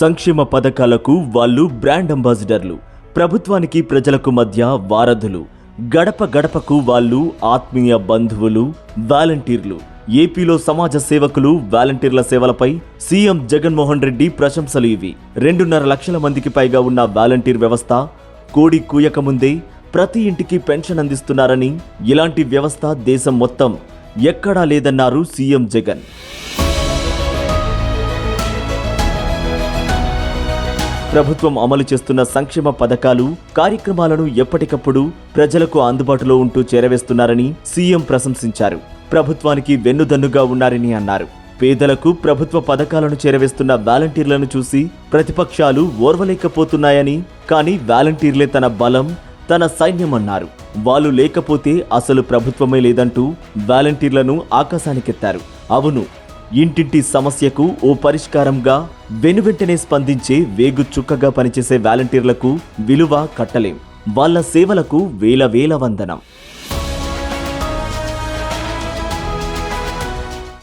సంక్షేమ పథకాలకు వాళ్ళు బ్రాండ్ అంబాసిడర్లు. ప్రభుత్వానికి ప్రజలకు మధ్య వారధులు. గడప గడపకు వాళ్ళు ఆత్మీయ బంధువులు వాలంటీర్లు. ఏపీలో సమాజ సేవకులు వాలంటీర్ల సేవలపై సీఎం జగన్మోహన్ రెడ్డి ప్రశంసలు ఇవి. రెండున్నర లక్షల మందికి పైగా ఉన్న వాలంటీర్ వ్యవస్థ కోడి కూయక ముందే ప్రతి ఇంటికి పెన్షన్ అందిస్తున్నారని ఇలాంటి వ్యవస్థ దేశం మొత్తం ఎక్కడా లేదన్నారు సీఎం జగన్. ప్రభుత్వం అమలు చేస్తున్న సంక్షేమ పథకాలు కార్యక్రమాలను ఎప్పటికప్పుడు ప్రజలకు అందుబాటులో ఉంటూ చేరవేస్తున్నారని సీఎం ప్రశంసించారు. ప్రభుత్వానికి వెన్నుదన్నుగా ఉన్నారని అన్నారు. పేదలకు ప్రభుత్వ పథకాలను చేరవేస్తున్న వాలంటీర్లను చూసి ప్రతిపక్షాలు ఓర్వలేకపోతున్నాయని కానీ వాలంటీర్లే తన బలం తన సైన్యమన్నారు వాళ్ళు లేకపోతే అసలు ప్రభుత్వమే లేదంటూ వాలంటీర్లను ఆకాశానికెత్తారు. అవును ఇంటింటి సమస్యకు ఓ పరిష్కారంగా వెనువెంటనే స్పందించే వేగు చుక్కగా పనిచేసే వాలంటీర్లకు విలువ కట్టలేం. వాళ్ళ సేవలకు వేల వేల వందనం.